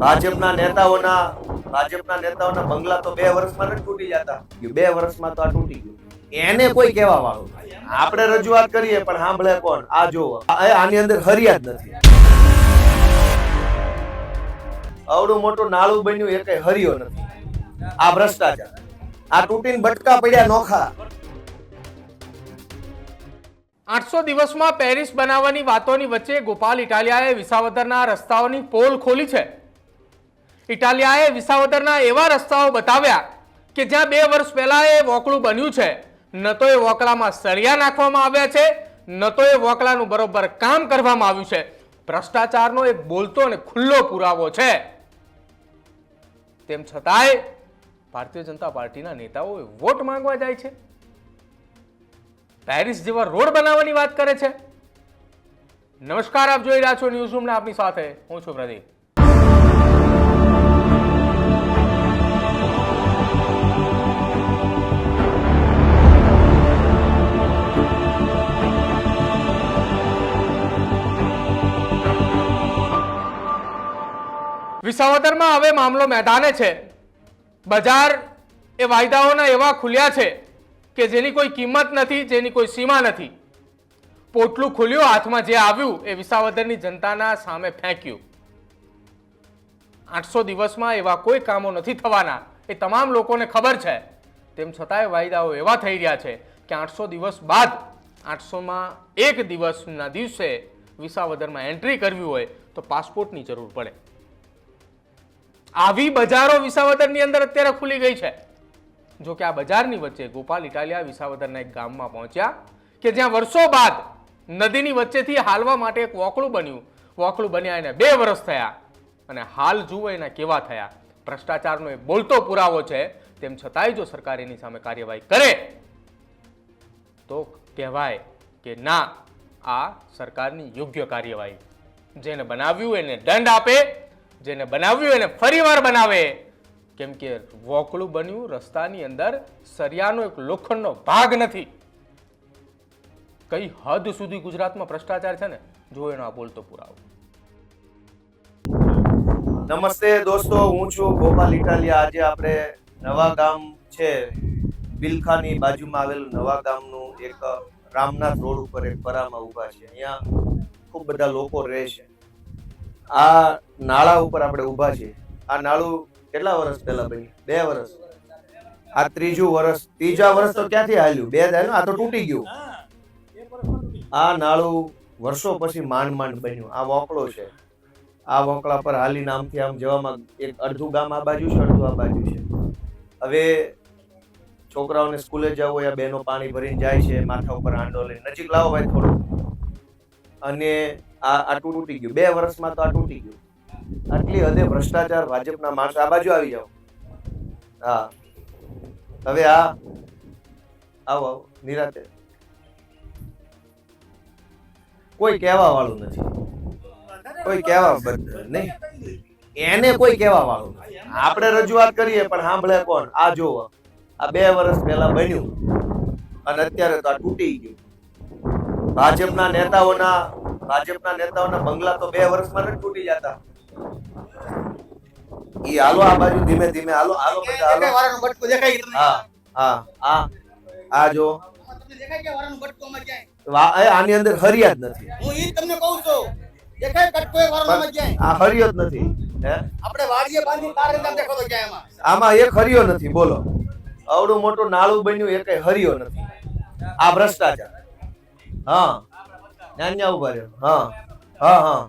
ભાજપના નેતાઓના ભાજપના નેતાઓના બંગલા તો બે વર્ષમાં નથી તૂટી જતા. બે વર્ષમાં તો આ તૂટી ગયું. એને કોઈ કહેવા વાળો આપણે રજૂઆત કરીએ, પણ સાંભળે કોણ? આ જો આની અંદર હરિયા જ નથી. અવડું મોટું નાળું બન્યું, એ કઈ હરિયો નથી. આ ભ્રષ્ટાચાર. આ તૂટીને બટકા પડ્યા નોખા. આઠસો દિવસમાં પેરિસ બનાવવાની વાતોની વચ્ચે ગોપાલ ઇટાલિયાએ વિસાવદરના રસ્તાઓની પોલ ખોલી છે. ઇટાલિયાએ વિસાવદરના એવા રસ્તાઓ બતાવ્યા કે જ્યાં બે વર્ષ પહેલા એ વોકળું બન્યું છે. ન તો એ વોકળામાં સળિયા નાખવામાં આવ્યા છે, ન તો એ વોકળાનું બરોબર કામ કરવામાં આવ્યું છે. ભ્રષ્ટાચારનો એક બોલતો અને ખુલ્લો પુરાવો છે. તેમ છતાંય ભારતીય જનતા પાર્ટીના નેતાઓ વોટ માંગવા જાય છે. પેરિસ જેવા રોડ બનાવવાની વાત કરે છે. નમસ્કાર, આપ જોઈ રહ્યા છો ન્યૂઝ રૂમને આપની સાથે. હું છું પ્રદીપ. વિસાવદરમાં હવે મામલો મેદાને છે. બજાર એ વાયદાઓના એવા ખુલ્યા છે કે જેની કોઈ કિંમત નથી, જેની કોઈ સીમા નથી. પોટલું ખુલ્યું, હાથમાં જે આવ્યું એ વિસાવદરની જનતાના સામે ફેંક્યું. આઠસો દિવસમાં એવા કોઈ કામો નથી થવાના. એ તમામ લોકોને ખબર છે. તેમ છતાંય વાયદાઓ એવા થઈ રહ્યા છે કે આઠસો દિવસ બાદ, આઠસોમાં એક દિવસના દિવસે વિસાવદરમાં એન્ટ્રી કરવી હોય તો પાસપોર્ટની જરૂર પડે. આવી બજારો વિસાવદરની અંદર અત્યારે ખુલી ગઈ છે. જો કે આ બજારની વચ્ચે ગોપાલ ઇટાલિયા વિસાવદરના એક ગામમાં પહોંચ્યા કે જ્યાં વર્ષો બાદ નદીની વચ્ચેથી હાલવા માટે એક વોકળું બન્યું. વોકળું બન્યા એને બે વર્ષ થયા અને હાલ જુઓ એના કેવા થયા. ભ્રષ્ટાચારનો એક બોલતો પુરાવો છે. તેમ છતાંય જો સરકાર એની સામે કાર્યવાહી કરે, તો કહેવાય કે ના, આ સરકારની યોગ્ય કાર્યવાહી. જેને બનાવ્યું એને દંડ આપે જેને બનાવ્યું એને ફરીવાર બનાવે. કેમ કે વોકળું બન્યું રસ્તાની અંદર, સરિયાનો એક લોખંડનો ભાગ નથી. કઈ હદ સુધી ગુજરાતમાં ભ્રષ્ટાચાર છે ને? જો એનો આ બોલતો પુરાવો. નમસ્તે દોસ્તો, હું છું ગોપાલ ઇટાલિયા. આજે આપણે નવા ગામ છે, બિલખાની બાજુમાં આવેલું નવા ગામનું એક રામનાથ રોડ ઉપર એક પરામાં ઊભા છે અહીંયા ખૂબ બધા લોકો રહે છે. આ નાળા ઉપર આપણે ઊભા છીએ. આ નાળું કેટલા વર્ષ પહેલા ભાઈ બે વર્ષ. આ ત્રીજું વર્ષ. ત્રીજા વર્ષ તો ક્યાંથી હાલ્યું? બે જ આ તો તૂટી ગયું. આ નાળું વર્ષો પછી માંડ માંડ બન્યું. આ વોકળો છે. આ વોકળા પર હાલી નામથી આમ જવામાં એક અડધું ગામ આ બાજુ છે, અડધું આ બાજુ છે. હવે છોકરાઓને સ્કૂલે જવું હોય બહેનો પાણી ભરીને જાય છે, માથા ઉપર હાંડો લઈને. નજીક લાવો ભાઈ થોડું અને આ આ તૂટી ગયું. બે વર્ષમાં તો આ તૂટી ગયું. આટલી હદે ભ્રષ્ટાચાર ભાજપના માણસ આ બાજુ આવી જાઓ. હા. હવે આ, આવો આવો, નિરાતે. કોઈ કહેવા વાળું નથી. કોઈ કહેવા નહીં. એને કોઈ કહેવા વાળું. આપણે રજૂઆત કરીએ, પણ સાંભળે કોણ? આ જોવો આ બે વર્ષ પહેલા બન્યું. અને અત્યારે તો આ તૂટી ગયું. ભાજપના નેતાઓના ભાજપના નેતાઓના બંગલા તો બે વર્ષમાં જ તૂટી જતા. ઈ હાલો આ બાજુ ધીમે ધીમે હાલો હાલો બધા હાલો. હા હા આ આ જો. આની અંદર હરિયા જ નથી. હું ઈ તમને કહું છું. દેખાય કટકો એ આમાં ક્યાંય? આ હરિયો જ નથી. હે? આપણે વાડીએ બાંધી તારે જ આમ દેખો તો ક્યાંય આમાં. આમાં એક હરિયો નથી બોલો. અવડું મોટું નાળું બન્યું એ કઈ હરિયો નથી. આ ભ્રષ્ટાચાર. હા. ન્યા ઊભા રહ્યો હા. હા હા.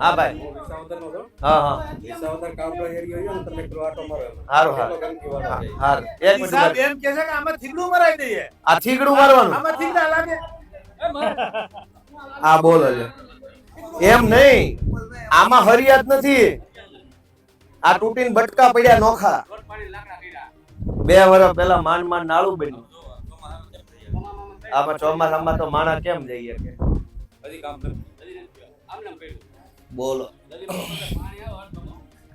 હા ભાઈ. હા હા હારું હારું. હા, એક મિનિટ સાહેબ એમ કે છે કે આમાં થીગડું મરાઈ દઈએ. આ થીગડું મારવાનું આમાં થીગડા લાગે. આ બોલો છે એમ નહીં. આમાં હરિયાત નથી. આ તૂટીને બટકા પડ્યા નોખા. બે વર્ષ પહેલા માંડ માંડ નાળું બન્યું. આમાં ચોમાસામાં તો માણસ કેમ જઈએ કે? બોલો.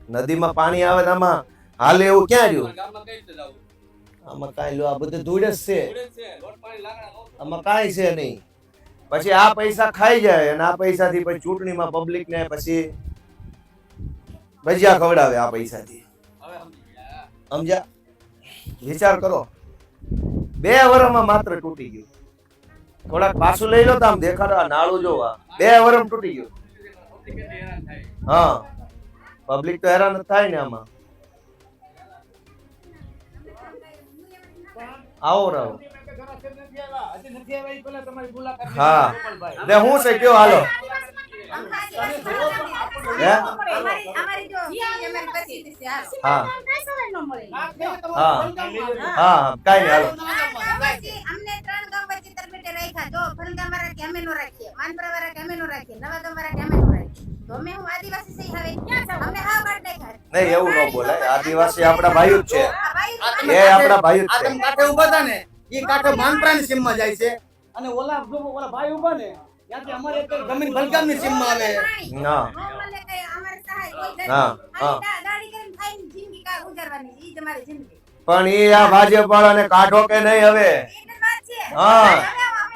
નદીમાં પાણી આવે તો આમાં. હાલે એવું ક્યાં રહ્યું? આમાં કાંઈ લો આ બધું ધૂળ જ છે. આમાં કાંઈ છે નહીં. પછી આ પૈસા ખાઈ જાય અને આ પૈસાથી પછી ચૂંટણીમાં પબ્લિક ને પછી ભજીયા ખવડાવે આ પૈસાથી. સમજ્યા? વિચાર કરો. બે વર્ષમાં માત્ર તૂટી ગયું. થોડાક પાછું લઈ લો તો આમ દેખાડો, આ નાળું જો બે વરમ તૂટી ગયું. હા. પબ્લિક તો હેરાન થાય ને આમાં. આવો રાવ હા. ને હું છે, કયો હાલો. હા. હા. હા. કાઈ નહીં, હાલો. વાનપરા વાળા કેમે રાખીએ નવાગામ વાળા કેમે રાખીએ. તો અમે હું આદિવાસી સહી હવે. ક્યાં હા બાર નહીં નહીં એવું ન બોલાય. આદિવાસી આપણા ભાઈ જ છે. એ આપણા ભાઈ જ છે. કાઠે ઊભા હતા ને એ કાંઠે માનપરાની સીમમાં જાય છે. અને ઓલા ઓલા ભાઈ ઊભા ને ત્યાંથી અમારે એક જમીન બલગામની સીમમાં આવે. ના. હા હા. પણ એ આ ભાજપ વાળાને કાઢો કે નહીં હવે? હા.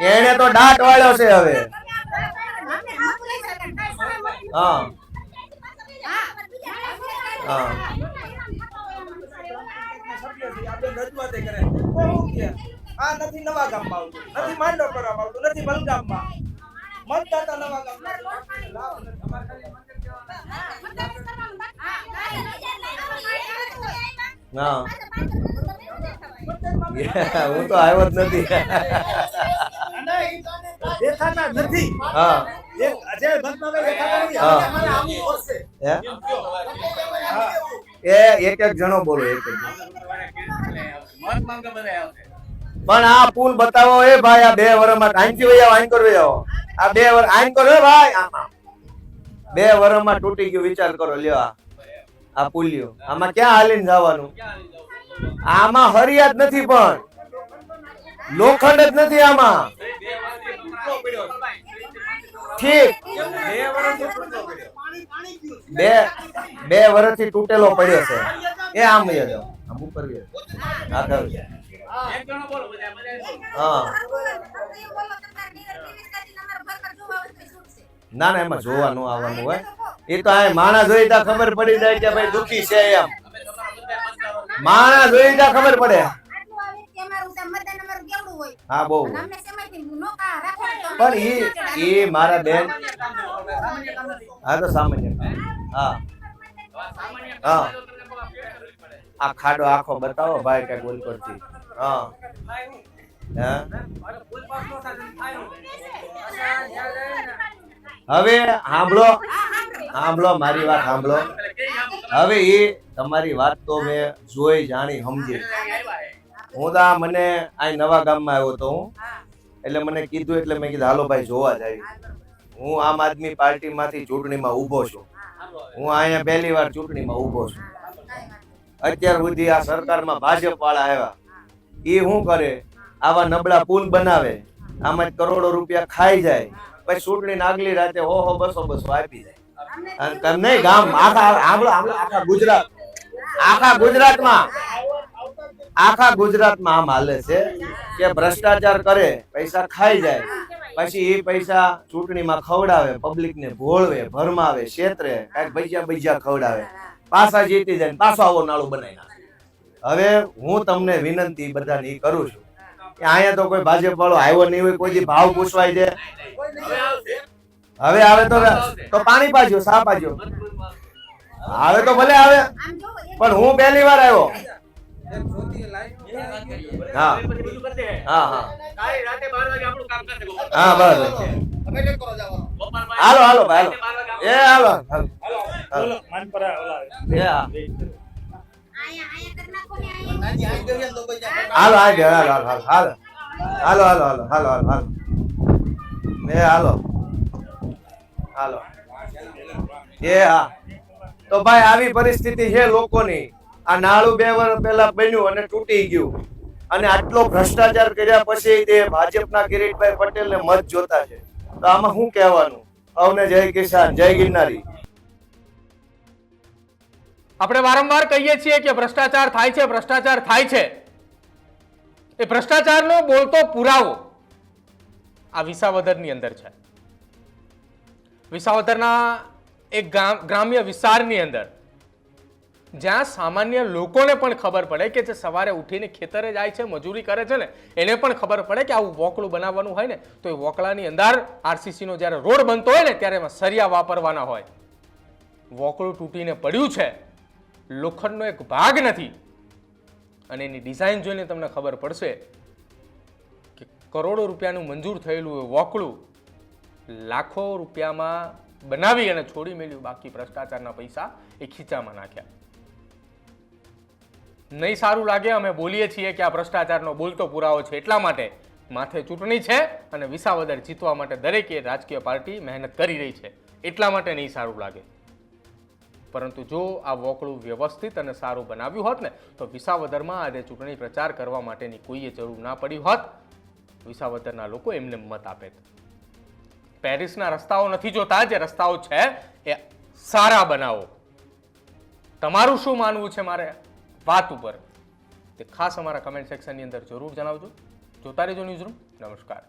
એને તો દાટ વાળ્યો છે હવે. હા. હા. આ નથી નવા ગામમાં આવતું નથી માંડો આવતું નથી બલગામમાં મતદાતા નવા ગામમાં હા હું તો આવ્યો જ નથી નથી હા એ એક એક જણો બોલો એક એક પણ આ પુલ બતાવો એ ભાઈ આ બે વર્ષમાં આઈનથી વહી આવો આઈન કરો આવો. આ બે વર આંકર કરો એ ભાઈ. બે વર્ષમાં તૂટી ગયો વિચાર કરો લ્યો આ. આ પુલિયો આમાં ક્યાં હાલીને જવાનું? આમાં હરિયાત નથી પણ. લોખંડ જ નથી આમાં. બે બે વર્ષથી તૂટેલો પડ્યો છે. એ આમ. હા ના ના, એમાં જોવાનું આવવાનું હોય. એ તો આ માણસ જોઈ ખબર પડી જાય કે ભાઈ દુખી છે એમ. માણસ જોઈ ખબર પડે. હા બહુ પણ એ મારા બેન હા તો સામાન્ય હા. હા. આ ખાડો આખો બતાવો ભાઈ કઈ બોલ કરતી હા. હે? હવે સાંભળો. સાંભળો મારી વાત સાંભળો. હવે એ તમારી વાત તો મેં જોઈ જાણી સમજી. હું તો મને આ નવા ગામમાં આવ્યો તો હું. એટલે મને કીધું એટલે મેં કીધું હાલો ભાઈ જોવા જાય. હું આમ આદમી પાર્ટીમાંથી ચૂંટણીમાં ઊભો છું. હું અહીંયા પહેલી વાર ચૂંટણીમાં ઊભો છું. અત્યાર સુધી આ સરકારમાં ભાજપ વાળા આવ્યા. એ શું કરે? આવા નબળા પુલ બનાવે. આમાં જ કરોડો રૂપિયા ખાઈ જાય. પછી ચૂંટણી આગલી રાતે ઓહો બસો બસો આપી જાય નહીં ગામ આખા આખા ગુજરાત આખા ગુજરાતમાં આખા ગુજરાતમાં આમ હાલે છે કે ભ્રષ્ટાચાર કરે પૈસા ખાઈ જાય. પછી એ પૈસા ચૂંટણીમાં ખવડાવે પબ્લિકને ભોળવે ભરમાવે ક્ષેત્રે કાંઈક ભજીયા ભજીયા ખવડાવે. પાછા જીતી જાય પાછો આવો નાળું બનાવી નાખે. હવે હું તમને વિનંતી બધાને એ કરું છું કે અહીંયા તો કોઈ ભાજપ વાળો આવ્યો નહીં હોય કોઈ ભાવ પૂછવાય છે? હવે આવે તો તો પાણી પાજો સા પાજો. આવે તો ભલે આવે. પણ હું પહેલી વાર આવ્યો. હા. હા હા. હા બરાબર હાલો હાલો હાલો. એ, હાલો હાલો. હાલો હાલો હાલો. હાલો. હાલો હાલો હાલો હાલો હાલો હાલો. એ, હાલો. હાલો. એ, હા. તો ભાઈ, આવી પરિસ્થિતિ છે લોકોની. આ નાળું બે વર્ષ પહેલા બન્યું અને તૂટી ગયું. અને આટલો ભ્રષ્ટાચાર કર્યા પછી તે ભાજપના કિરીટભાઈ પટેલને મત જોતા છે. તો આમાં શું કહેવાનું? અવને જય કિસાન, જય ગિરનારી. આપણે વારંવાર કહીએ છીએ કે ભ્રષ્ટાચાર થાય છે, ભ્રષ્ટાચાર થાય છે. એ ભ્રષ્ટાચારનો બોલતો પુરાવો આ વિસાવદરની અંદર છે. વિસાવદરના એક ગ્રામ્ય વિસ્તારની અંદર જ્યાં સામાન્ય લોકોને પણ ખબર પડે કે જે સવારે ઉઠીને ખેતરે જાય છે, મજૂરી કરે છે ને, એને પણ ખબર પડે કે આવું વોકળું બનાવવાનું હોય ને, તો એ વોકળાની અંદર આરસીસીનો જ્યારે રોડ બનતો હોય ને, ત્યારે એમાં સરિયા વાપરવાના હોય. વોકળું તૂટીને પડ્યું છે, લોખંડનો એક ભાગ નથી. અને એની ડિઝાઇન જોઈને તમને ખબર પડશે કે કરોડો રૂપિયાનું મંજૂર થયેલું એ વોકળું લાખો રૂપિયામાં બનાવી અને છોડી મેળ્યું બાકી ભ્રષ્ટાચારના પૈસા એ ખીચામાં નાખ્યા. નહીં સારું લાગે, અમે બોલીએ છીએ કે આ ભ્રષ્ટાચારનો બોલતો પુરાવો છે એટલા માટે માથે ચૂંટણી છે અને વિસાવદર જીતવા માટે દરેકે રાજકીય પાર્ટી મહેનત કરી રહી છે. એટલા માટે નહીં સારું લાગે. પરંતુ જો આ વોકળું વ્યવસ્થિત અને સારું બનાવ્યું હોત ને, તો વિસાવદરમાં આજે ચૂંટણી પ્રચાર કરવા માટેની કોઈએ જરૂર ના પડી હોત. વિસાવદરના લોકો એમને મત આપે પેરિસના રસ્તાઓ નથી જોતા, જે રસ્તાઓ છે એ સારા બનાવો. તમારું શું માનવું છે મારે? વાત ઉપર. તે ખાસ અમારા કમેન્ટ સેક્શનની અંદર જરૂર જણાવજો. જોતા રહેજો ન્યૂઝરૂમ નમસ્કાર.